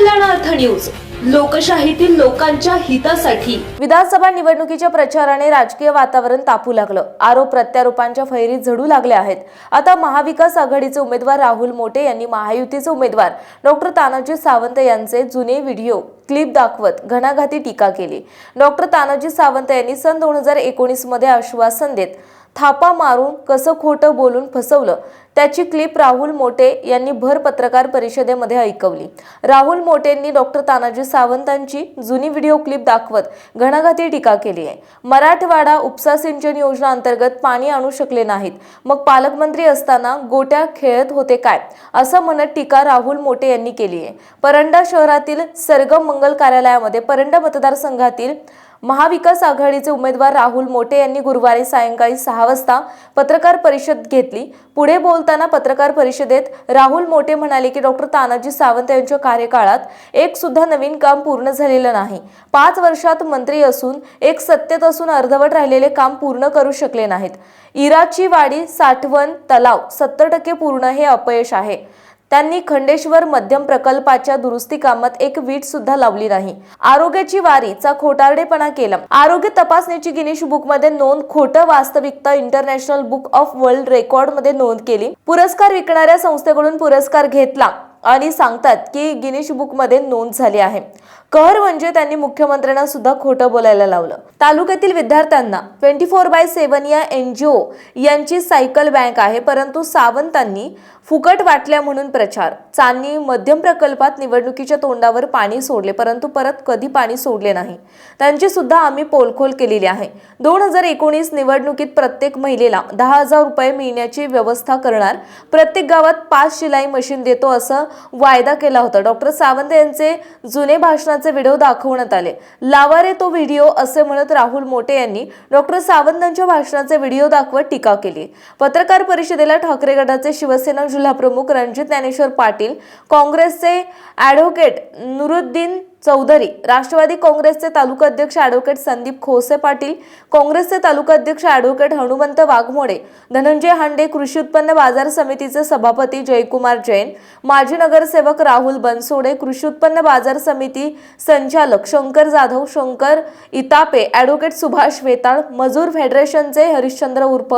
News. लोकशाहीतील लोकांच्या हितासाठी. विधानसभा निवडणुकीच्या प्रचाराने राजकीय वातावरण तापू लागलं. आरोप प्रत्यारोपांच्या फैरीत झडू लागले आहेत. आता महाविकास आघाडीचे उमेदवार राहुल मोटे यांनी महायुतीचे उमेदवार डॉक्टर तानाजी सावंत यांचे जुने व्हिडिओ क्लिप दाखवत घणाघाती टीका केली. डॉक्टर तानाजी सावंत यांनी सन दोन हजार एकोणीसमध्ये आश्वासन देत थापा मारून कसं खोटं बोलून फसवलं? त्याची क्लिप राहुल मोटे यांनी भर पत्रकार परिषदेमध्ये ऐकवली. राहुल मोटेंनी डॉक्टर तानाजी सावंतांची जुनी व्हिडिओ क्लिप दाखवत घणाघाती टीका केली आहे. मराठवाडा उपसा सिंचन योजना अंतर्गत पाणी आणू शकले नाहीत. मग पालकमंत्री असताना गोट्या खेळत होते काय? असं म्हणत टीका राहुल मोटे यांनी केली आहे. परंडा शहरातील सरगम मंगल कार्यालयामध्ये परंडा मतदारसंघातील महाविकास आघाडीचे उमेदवार राहुल मोटे यांनी गुरुवारी सायंकाळी सहा वाजता पत्रकार परिषद घेतली. पुढे बोल बोलताना पत्रकार परिषदेत राहुल मोटे म्हणाले की डॉक्टर तानाजी सावंत यांच्या कार्यकाळात एक सुद्धा नवीन काम पूर्ण झालेलं नाही. पाच वर्षात मंत्री असून एक सत्तेत असून अर्धवट राहिलेले काम पूर्ण करू शकले नाहीत. इराची वाडी साठवण तलाव सत्तर टक्के पूर्ण हे अपयश आहे. त्यांनी खंडेश्वर मध्यम प्रकल्पाच्या दुरुस्ती कामात एक वीट सुद्धा लावली नाही. आरोग्याची वारीचा खोटारडेपणा केला. आरोग्य तपासणीची गिनीश बुकमध्ये नोंद खोटं वास्तविकता इंटरनॅशनल बुक ऑफ वर्ल्ड रेकॉर्डमध्ये नोंद केली. पुरस्कार विकणाऱ्या संस्थेकडून पुरस्कार घेतला आणि सांगतात की गिनीश बुकमध्ये नोंद झाली आहे. कहर म्हणजे त्यांनी मुख्यमंत्र्यांना सुद्धा खोटं बोलायला लावलं. तालुक्यातील विद्यार्थ्यांना ट्वेंटी फोर बाय सेव्हन या एनजीओ यांची सायकल बँक आहे परंतु सावंतांनी फुकट वाटल्या म्हणून प्रचार. चांदणी मध्यम प्रकल्पात निवडणुकीच्या तोंडावर पाणी सोडले परंतु परत कधी पाणी सोडले नाही. त्यांची सुद्धा आम्ही पोलखोल केलेली आहे. दोन हजार एकोणीस निवडणुकीत प्रत्येक महिलेला दहा हजार रुपये मिळण्याची व्यवस्था करणार. प्रत्येक गावात पाच शिलाई मशीन देतो असं वायदा केला होता. डॉक्टर सावंत यांचे जुने प्रकरणाचे व्हिडिओ दाखवण्यात आले. लावा रे तो व्हिडिओ असे म्हणत राहुल मोटे यांनी डॉक्टर सावंतांच्या भाषणाचे व्हिडिओ दाखवत टीका केली. पत्रकार परिषदेला ठाकरे गटाचे शिवसेना जिल्हाप्रमुख रणजित ज्ञानेश्वर पाटील काँग्रेसचे ॲडव्होकेट नुरुद्दीन चौधरी. राष्ट्रवादी काँग्रेसचे तालुका अध्यक्ष ॲडव्होकेट संदीप खोसे पाटील काँग्रेसचे तालुका अध्यक्ष ॲडव्होकेट हनुमंत वाघमोडे धनंजय हांडे कृषी उत्पन्न बाजार समितीचे सभापती जयकुमार जैन माजी नगरसेवक राहुल बनसोडे कृषी उत्पन्न बाजार समिती संचालक शंकर जाधव शंकर इतापे ॲडव्होकेट सुभाष वेताळ मजूर फेडरेशनचे हरिश्चंद्र उर्फ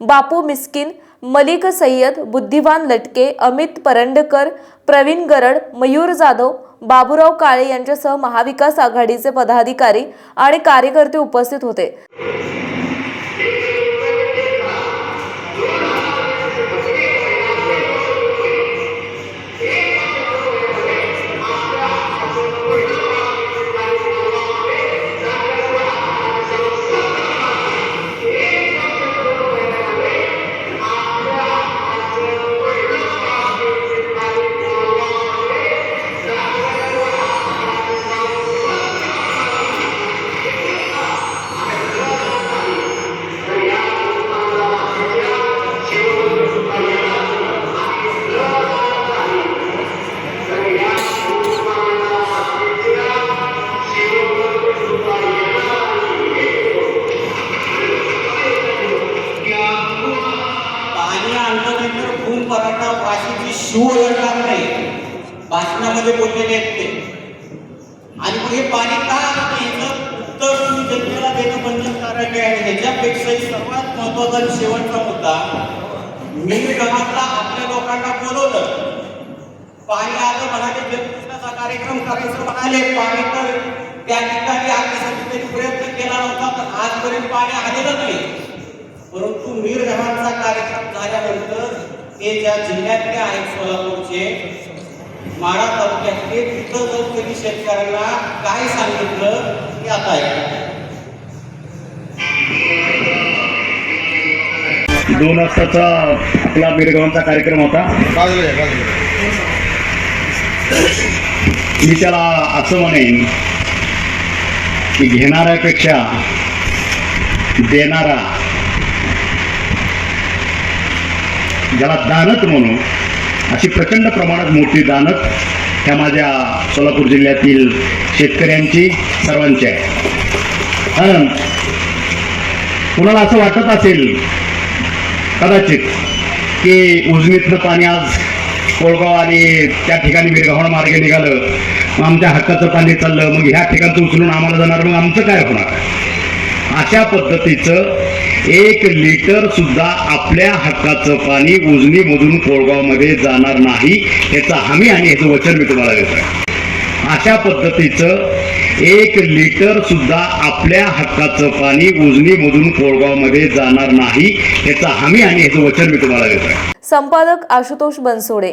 बापू मिस्किन मलिक सय्यद बुद्धिवान लटके अमित परंडकर प्रवीण गरड मयूर जाधव बाबूराव काळे यांच्यासह महाविकास आघाडीचे पदाधिकारी आणि कार्यकर्ते उपस्थित होते. पाणी आणलं नाही तर खून पराठा वाशीची शिव ओळखणार नाही. भाषणामध्ये बोललेले आहेत ते. आणि मग हे पाणी का उत्तर तुम्ही जनतेला देणं बंधनकारक आहे. आणि ह्याच्यापेक्षाही सर्वात महत्त्वाचा शेवटचा मुद्दा मी गावातला आपल्या लोकांना बोलवलं. पाणी आलं म्हणाले जनतेचा कार्यक्रम करायचं म्हणाले. पाणी तर त्या ठिकाणी आणण्यासाठी त्यांनी प्रयत्न केला नव्हता तर आजपर्यंत पाणी आलेलं नाही. परंतु मीर रहमानचा कार्यक्रम झाल्यानंतर ते ज्या जिल्ह्यातले आहेत सोलापूरचे माडा तालुक्यातले तिथं जाऊन त्यांनी शेतकऱ्यांना काय सांगितलं ते आता ऐका दोन वाजताचा आपला मिरगावांचा कार्यक्रम होता. मी त्याला असं म्हणेन की घेणाऱ्यापेक्षा देणारा ज्याला दानत म्हणू अशी प्रचंड प्रमाणात मोठी दानत ह्या माझ्या सोलापूर जिल्ह्यातील शेतकऱ्यांची सर्वांची आहे. कारण कुणाला असं वाटत असेल कदाचित की उजनीतलं पाणी आज कोळगाव आणि त्या ठिकाणी विरगावण मार्गे निघालं मग आमच्या हक्काचं पाणी चाललं मग ह्या ठिकाणचं उचलून आम्हाला जाणार मग आमचं काय होणार? अशा पद्धतीचं एक लिटर सुद्धा आपल्या हक्काचं पाणी उजनीमधून कोळगावमध्ये जाणार नाही याचा हमी आणि याचं वचन मी तुम्हाला आहे. अशा पद्धतीचं एक लिटर सुद्धा आपल्या हक्काचं पाणी उजनीमधून कोळगावमध्ये जाणार नाही याचा हमी आणि याचं वचन मी तुम्हाला देतो संपादक आशुतोष बनसोडे